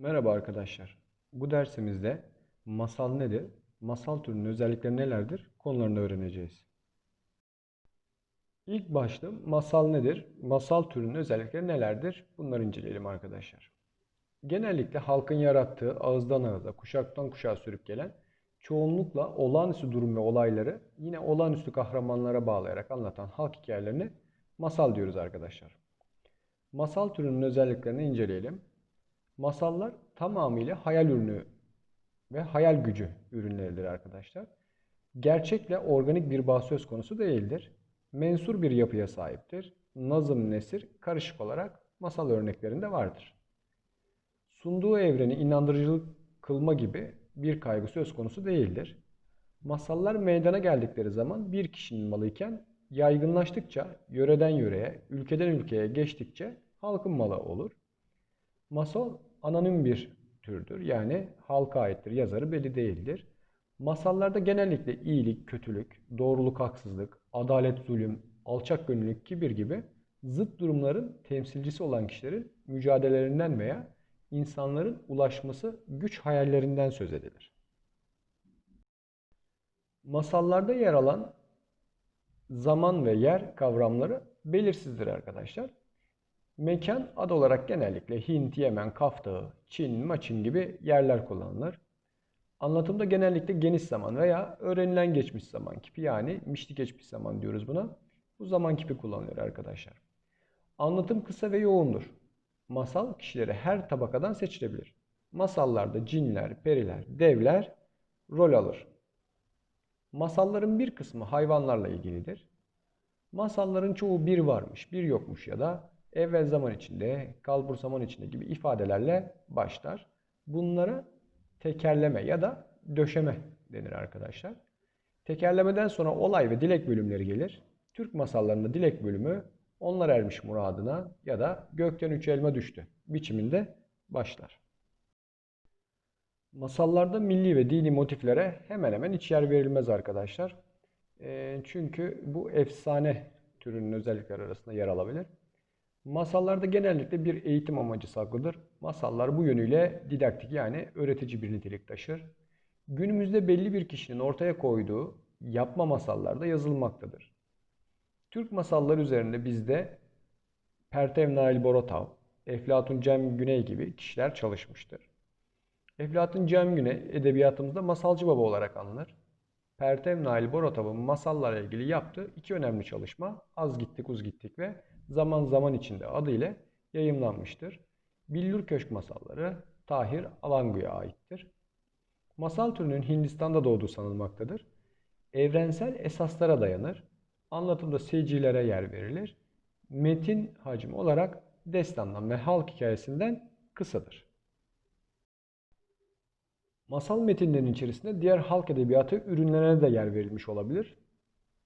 Merhaba arkadaşlar. Bu dersimizde masal nedir, masal türünün özellikleri nelerdir konularını öğreneceğiz. İlk başta masal nedir, masal türünün özellikleri nelerdir bunları inceleyelim arkadaşlar. Genellikle halkın yarattığı ağızdan ağıza, kuşaktan kuşağa sürüp gelen çoğunlukla olağanüstü durum ve olayları yine olağanüstü kahramanlara bağlayarak anlatan halk hikayelerini masal diyoruz arkadaşlar. Masal türünün özelliklerini inceleyelim. Masallar tamamıyla hayal ürünü ve hayal gücü ürünleridir arkadaşlar. Gerçekle organik bir bağ söz konusu değildir. Mensur bir yapıya sahiptir. Nazım, nesir karışık olarak masal örneklerinde vardır. Sunduğu evreni inandırıcılık kılma gibi bir kaygı söz konusu değildir. Masallar meydana geldikleri zaman bir kişinin malıyken yaygınlaştıkça, yöreden yöreye, ülkeden ülkeye geçtikçe halkın malı olur. Masal anonim bir türdür. Yani halka aittir. Yazarı belli değildir. Masallarda genellikle iyilik, kötülük, doğruluk, haksızlık, adalet, zulüm, alçak gönüllülük, kibir gibi zıt durumların temsilcisi olan kişilerin mücadelelerinden veya insanların ulaşması güç hayallerinden söz edilir. Masallarda yer alan zaman ve yer kavramları belirsizdir arkadaşlar. Mekan ad olarak genellikle Hint, Yemen, Kaf Çin, Maçin gibi yerler kullanılır. Anlatımda genellikle geniş zaman veya öğrenilen geçmiş zaman kipi yani mişli geçmiş zaman diyoruz buna. Bu zaman kipi kullanılıyor arkadaşlar. Anlatım kısa ve yoğundur. Masal kişileri her tabakadan seçilebilir. Masallarda cinler, periler, devler rol alır. Masalların bir kısmı hayvanlarla ilgilidir. Masalların çoğu bir varmış, bir yokmuş ya da evvel zaman içinde, kalbur zaman içinde gibi ifadelerle başlar. Bunlara tekerleme ya da döşeme denir arkadaşlar. Tekerlemeden sonra olay ve dilek bölümleri gelir. Türk masallarında dilek bölümü onlar ermiş muradına ya da gökten üç elma düştü biçiminde başlar. Masallarda milli ve dini motiflere hemen hemen hiç yer verilmez arkadaşlar. E, çünkü bu efsane türünün özellikleri arasında yer alabilir. Masallarda genellikle bir eğitim amacı saklıdır. Masallar bu yönüyle didaktik yani öğretici bir nitelik taşır. Günümüzde belli bir kişinin ortaya koyduğu yapma masallarda yazılmaktadır. Türk masalları üzerinde bizde Pertev Nail Borotav, Eflatun Cem Güney gibi kişiler çalışmıştır. Eflatun Cem Güney edebiyatımızda masalcı baba olarak anılır. Pertev Nail Borotav'ın masallarla ilgili yaptığı iki önemli çalışma Az Gittik Uz Gittik ve Zaman Zaman içinde adı ile yayımlanmıştır. Billur Köşk masalları Tahir Alangu'ya aittir. Masal türünün Hindistan'da doğduğu sanılmaktadır. Evrensel esaslara dayanır. Anlatımda seyircilere yer verilir. Metin hacmi olarak destandan ve halk hikayesinden kısadır. Masal metinlerinin içerisinde diğer halk edebiyatı ürünlerine de yer verilmiş olabilir.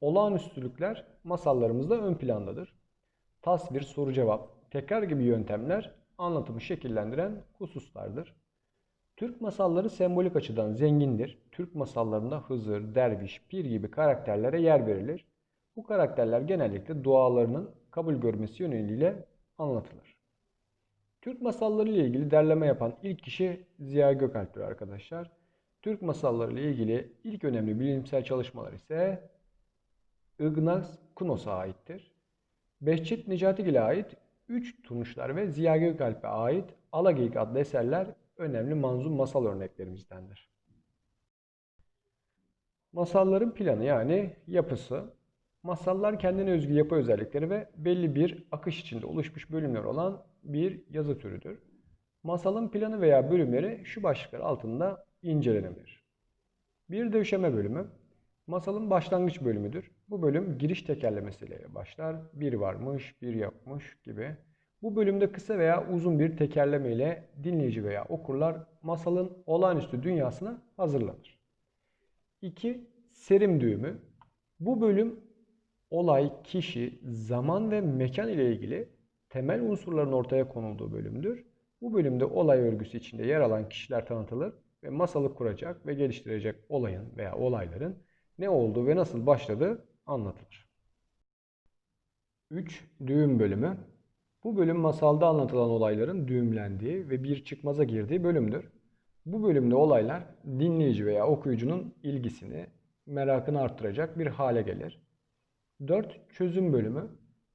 Olağanüstülükler masallarımızda ön plandadır. Tasvir, soru cevap, tekrar gibi yöntemler anlatımı şekillendiren hususlardır. Türk masalları sembolik açıdan zengindir. Türk masallarında Hızır, Derviş, Pir gibi karakterlere yer verilir. Bu karakterler genellikle dualarının kabul görmesi yöneliyle anlatılır. Türk masalları ile ilgili derleme yapan ilk kişi Ziya Gökalp'tir arkadaşlar. Türk masalları ile ilgili ilk önemli bilimsel çalışmalar ise Ignaz Kunos'a aittir. Behçet Necatigil'e ait Üç Tunuşlar ve Ziya Gökalp'e ait Alageyik adlı eserler önemli manzum masal örneklerimizdendir. Masalların planı yani yapısı, masallar kendine özgü yapı özellikleri ve belli bir akış içinde oluşmuş bölümler olan bir yazı türüdür. Masalın planı veya bölümleri şu başlıklar altında incelenebilir. Bir döşeme bölümü, masalın başlangıç bölümüdür. Bu bölüm giriş tekerlemesiyle başlar. Bir varmış, bir yokmuş gibi. Bu bölümde kısa veya uzun bir tekerleme ile dinleyici veya okurlar masalın olağanüstü dünyasına hazırlanır. 2. Serim düğümü. Bu bölüm olay, kişi, zaman ve mekan ile ilgili temel unsurların ortaya konulduğu bölümdür. Bu bölümde olay örgüsü içinde yer alan kişiler tanıtılır ve masalı kuracak ve geliştirecek olayın veya olayların ne olduğu ve nasıl başladığı anlatılır. 3. Düğüm bölümü. Bu bölüm masalda anlatılan olayların düğümlendiği ve bir çıkmaza girdiği bölümdür. Bu bölümde olaylar dinleyici veya okuyucunun ilgisini, merakını arttıracak bir hale gelir. 4. Çözüm bölümü.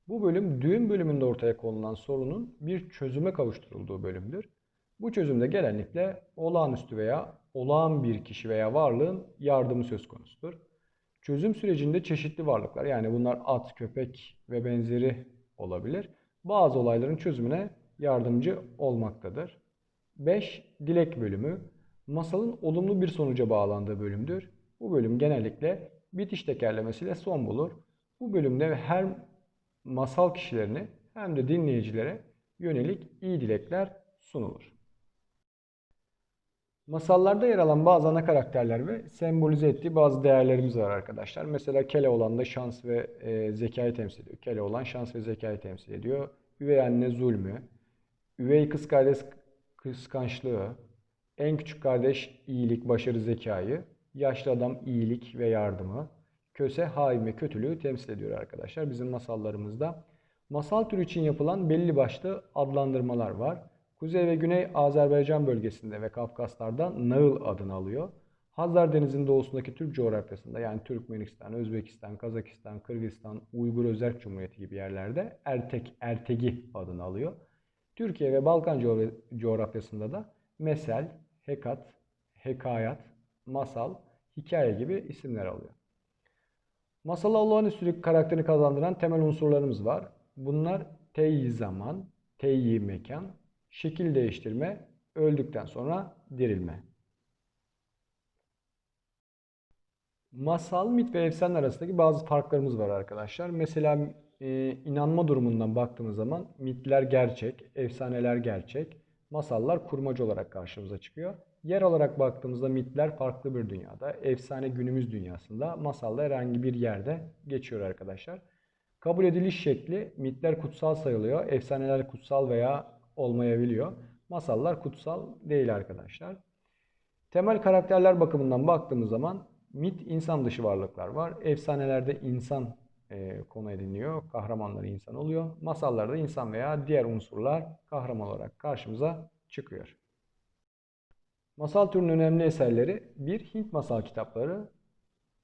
Bu bölüm düğüm bölümünde ortaya konulan sorunun bir çözüme kavuşturulduğu bölümdür. Bu çözümde genellikle olağanüstü veya olağan bir kişi veya varlığın yardımı söz konusudur. Çözüm sürecinde çeşitli varlıklar yani bunlar at, köpek ve benzeri olabilir. Bazı olayların çözümüne yardımcı olmaktadır. 5. Dilek bölümü. Masalın olumlu bir sonuca bağlandığı bölümdür. Bu bölüm genellikle bitiş tekerlemesiyle son bulur. Bu bölümde her masal kişilerini hem de dinleyicilere yönelik iyi dilekler sunulur. Masallarda yer alan bazı ana karakterler ve sembolize ettiği bazı değerlerimiz var arkadaşlar. Mesela Keloğlan da şans ve e, zekayı temsil ediyor. Keloğlan şans ve zekayı temsil ediyor. Üvey anne zulmü, üvey kız kardeş kıskançlığı, en küçük kardeş iyilik, başarı, zekayı, yaşlı adam iyilik ve yardımı, köse hain ve kötülüğü temsil ediyor arkadaşlar bizim masallarımızda. Masal türü için yapılan belli başlı adlandırmalar var. Kuzey ve Güney Azerbaycan bölgesinde ve Kafkaslar'da Nağıl adını alıyor. Hazar Denizi'nin doğusundaki Türk coğrafyasında yani Türkmenistan, Özbekistan, Kazakistan, Kırgızistan, Uygur Özerk Cumhuriyeti gibi yerlerde Ertek, Ertegi adını alıyor. Türkiye ve Balkan coğrafyasında da Mesel, Hekat, Hekayat, Masal, Hikaye gibi isimler alıyor. Masala olağanüstülük karakterini kazandıran temel unsurlarımız var. Bunlar teyyi zaman, teyyi mekan, şekil değiştirme, öldükten sonra dirilme. Masal, mit ve efsane arasındaki bazı farklarımız var arkadaşlar. Mesela e, inanma durumundan baktığımız zaman mitler gerçek, efsaneler gerçek, masallar kurmaca olarak karşımıza çıkıyor. Yer olarak baktığımızda mitler farklı bir dünyada, efsane günümüz dünyasında, masalda herhangi bir yerde geçiyor arkadaşlar. Kabul ediliş şekli mitler kutsal sayılıyor, efsaneler kutsal veya olmayabiliyor. Masallar kutsal değil arkadaşlar. Temel karakterler bakımından baktığımız zaman mit insan dışı varlıklar var. Efsanelerde insan e, konu ediniyor. Kahramanları insan oluyor. Masallarda insan veya diğer unsurlar kahraman olarak karşımıza çıkıyor. Masal türünün önemli eserleri bir Hint masal kitapları,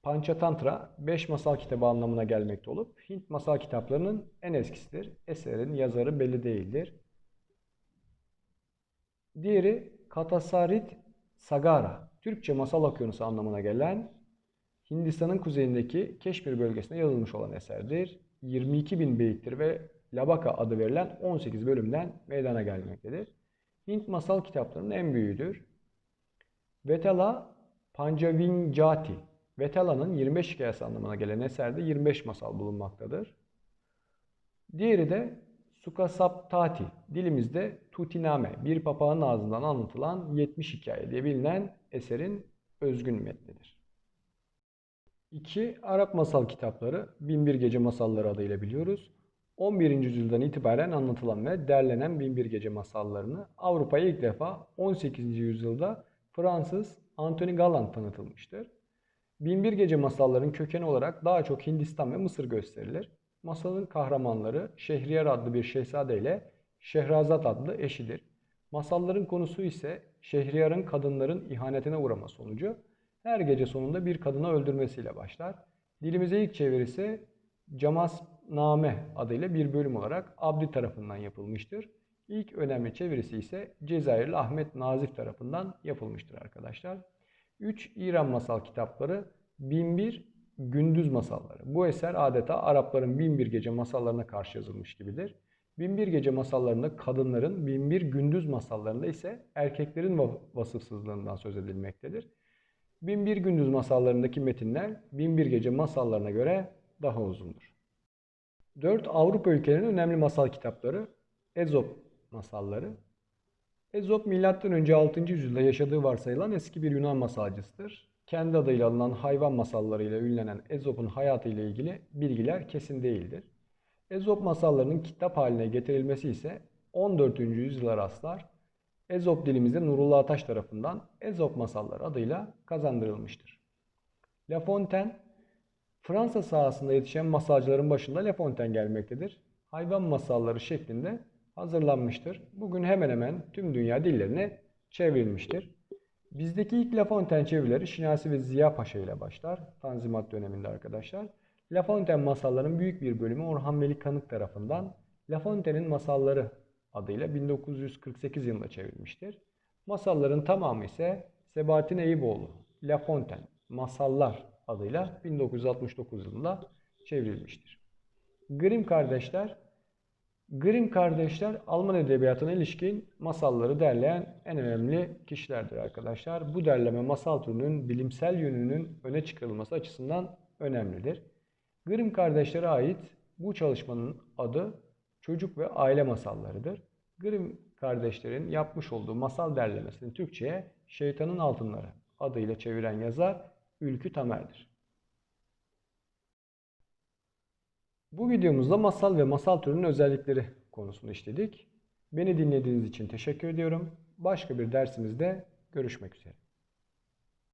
Panchatantra 5 masal kitabı anlamına gelmekte olup Hint masal kitaplarının en eskisidir. Eserin yazarı belli değildir. Diğeri Katasarit Sagara, Türkçe masal okyanusu anlamına gelen Hindistan'ın kuzeyindeki Keşmir bölgesinde yazılmış olan eserdir. 22 bin beyittir ve Labaka adı verilen 18 bölümden meydana gelmektedir. Hint masal kitaplarının en büyüğüdür. Vetala Pancavinjati, Vetala'nın 25 hikayesi anlamına gelen eserde 25 masal bulunmaktadır. Diğeri de Sukasaptati, dilimizde Tutiname, bir papağanın ağzından anlatılan 70 hikaye diye bilinen eserin özgün metnidir. 2. Arap masal kitapları, Binbir Gece Masalları adıyla biliyoruz. 11. yüzyıldan itibaren anlatılan ve derlenen Binbir Gece masallarını Avrupa'ya ilk defa 18. yüzyılda Fransız Anthony Galland tanıtılmıştır. Binbir Gece masalların kökeni olarak daha çok Hindistan ve Mısır gösterilir. Masalın kahramanları Şehriyar adlı bir şehzade ile Şehrazat adlı eşidir. Masalların konusu ise Şehriyar'ın kadınların ihanetine uğrama sonucu her gece sonunda bir kadını öldürmesiyle başlar. Dilimize ilk çevirisi Camasname adıyla bir bölüm olarak Abdi tarafından yapılmıştır. İlk önemli çevirisi ise Cezayirli Ahmet Nazif tarafından yapılmıştır arkadaşlar. 3. İran masal kitapları 1001 Gündüz Masalları. Bu eser adeta Arapların Binbir Gece masallarına karşı yazılmış gibidir. Binbir Gece masallarında kadınların, Binbir Gündüz masallarında ise erkeklerin vasıfsızlığından söz edilmektedir. Binbir Gündüz masallarındaki metinler Binbir Gece masallarına göre daha uzundur. 4 Avrupa ülkelerinin önemli masal kitapları Ezop masalları. Ezop M.Ö. 6. yüzyılda yaşadığı varsayılan eski bir Yunan masalcısıdır. Kendi adıyla alınan hayvan masallarıyla ünlenen Ezop'un hayatı ile ilgili bilgiler kesin değildir. Ezop masallarının kitap haline getirilmesi ise 14. yüzyıla rastlar. Ezop dilimizde Nurullah Ataş tarafından Ezop masalları adıyla kazandırılmıştır. La Fontaine, Fransa sahasında yetişen masalcıların başında La Fontaine gelmektedir. Hayvan masalları şeklinde hazırlanmıştır. Bugün hemen hemen tüm dünya dillerine çevrilmiştir. Bizdeki ilk La Fontaine çevirileri Şinasi ve Ziya Paşa ile başlar. Tanzimat döneminde arkadaşlar. La Fontaine masallarının büyük bir bölümü Orhan Veli Kanık tarafından La Fontaine'in Masalları adıyla 1948 yılında çevrilmiştir. Masalların tamamı ise Sebahattin Eyüboğlu La Fontaine Masallar adıyla 1969 yılında çevrilmiştir. Grimm kardeşler Grimm kardeşler Alman edebiyatına ilişkin masalları derleyen en önemli kişilerdir arkadaşlar. Bu derleme masal türünün bilimsel yönünün öne çıkarılması açısından önemlidir. Grimm kardeşlere ait bu çalışmanın adı Çocuk ve Aile Masallarıdır. Grimm kardeşlerin yapmış olduğu masal derlemesini Türkçe'ye Şeytanın Altınları adıyla çeviren yazar Ülkü Tamer'dir. Bu videomuzda masal ve masal türünün özellikleri konusunu işledik. Beni dinlediğiniz için teşekkür ediyorum. Başka bir dersimizde görüşmek üzere.